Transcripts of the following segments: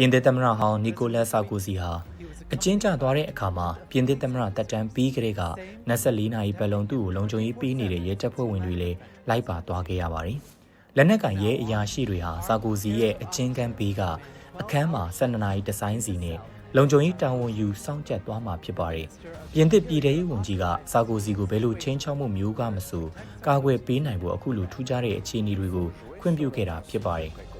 ပြင်သစ်သမ္မတဟောင်းနီကိုလက်ဆာကိုစီဟာအကျဉ်းကျသွားတဲ့အခါမှာပြင်သစ်သမ္မတတက်တန်းပြီးကလေးက24နာရီပတ်လုံးသူ့ကိုလုံခြုံရေးပေးနေတဲ့ရဲတပ်ဖွဲ့ဝင်တွေလည်းလိုက်ပါသွားခဲ့ရပါတယ်။လက်နက်ကင်ရဲအရာရှိတွေဟာဆာကိုစီရဲ့အကျဉ်းကန်းဘေးကအခန်းမှာ12နာရီတဆိုင်စီနဲ့လုံခြုံရေးတာဝန်ယူစောင့်ကြပ်သွားမှာဖြစ်ပါတယ်။ပြင်သစ်ပြည်ထောင်ရေးဝန်ကြီးကဆာကိုစီကိုဘယ်လိုချင်းချောက်မှုမျိုးကမဆိုကာကွယ်ပေးနိုင်ဖို့အခုလိုထူးခြားတဲ့အခြေအနေတွေကိုခွင့်ပြုခဲ့တာဖြစ်ပါတယ်။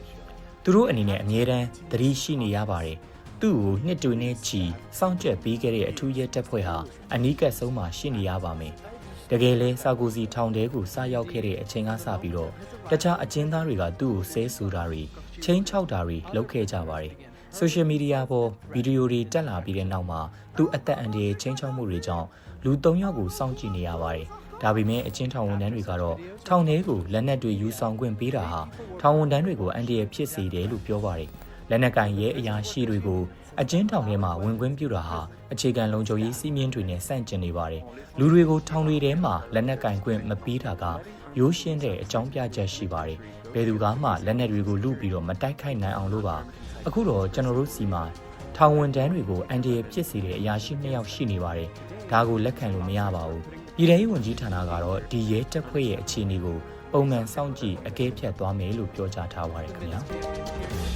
သူတို့အနေနဲ့အမြဲတမ်းသတိရှိနေရပါတယ်။သူ့ကိုနှစ်တူနဲ့ချီစောင့်ကြပ်ပေးခဲ့တဲ့အထူးရဲတပ်ဖွဲ့ဟာအနီးကပ်ဆုံးမှာရှိနေရပါမယ်။တကယ်လဲဆာကိုစီထောင်တဲကိုစရောက်ခဲ့တဲ့အချိန်ကစပြီးတော့တခြားအကျဉ်းသားတွေကသူ့ကိုဆဲဆူတာတွေချင်းချောက်တာတွေလုပ်ခဲ့ကြပါတယ်။ဆိုရှယ်မီဒီယာပေါ်ဗီဒီယိုတွေတက်လာပြီးတဲ့နောက်မှာသူအသက်အန္တရာယ်ချင်းချောက်မှုတွေကြောင့်လူ၃ယောက်ကိုစောင့်ကြည့်နေရပါတယ်။ ဒါပေမဲ့အချင်းထောင်ဝန်ထမ်းတွေကတော့ထောင်ထဲကိုလက်နက်တွေယူဆောင်ခွင့်ပေးတာဟာထောင်ဝန်ထမ်းတွေကိုအန္တရာယ်ဖြစ်စေတယ်လို့ပြောပါတယ်။လက်နက်ကင်ရဲအရာရှိတွေကိုအချင်းထောင်ထဲမှာဝင်ခွင့်ပြုတာဟာအခြေခံလုံခြုံရေးစည်းမျဉ်းတွေနဲ့ဆန့်ကျင်နေပါတယ်။လူတွေကိုထောင်တွေထဲမှာလက်နက်ကင်ခွင့်မပေးတာကရိုးရှင်းတဲ့အကြောင်းပြချက်ရှိပါတယ်။ဘယ်သူကမှလက်နက်တွေကိုလူပြီးတော့မတိုက်ခိုက်နိုင်အောင်လို့ပါ။အခုတော့ကျွန်တော်တို့စီမှာထောင်ဝန်တန်းတွေကိုအန်ဒီရဖြစ်စေတဲ့အရာရှိနှစ်ယောက်ရှိနေပါတယ်။ဒါကိုလက်ခံလို့မရပါဘူး။ ပြည်ထောင်ရေးဝန်ကြီးဌာနကတော့ဒီရဲတပ်ဖွဲ့ရဲ့အခြေအနေကိုပုံမှန်စောင့်ကြည့်အကဲဖြတ်သွားမယ်လို့ပြောကြားထားပါတယ်ခင်ဗျာ။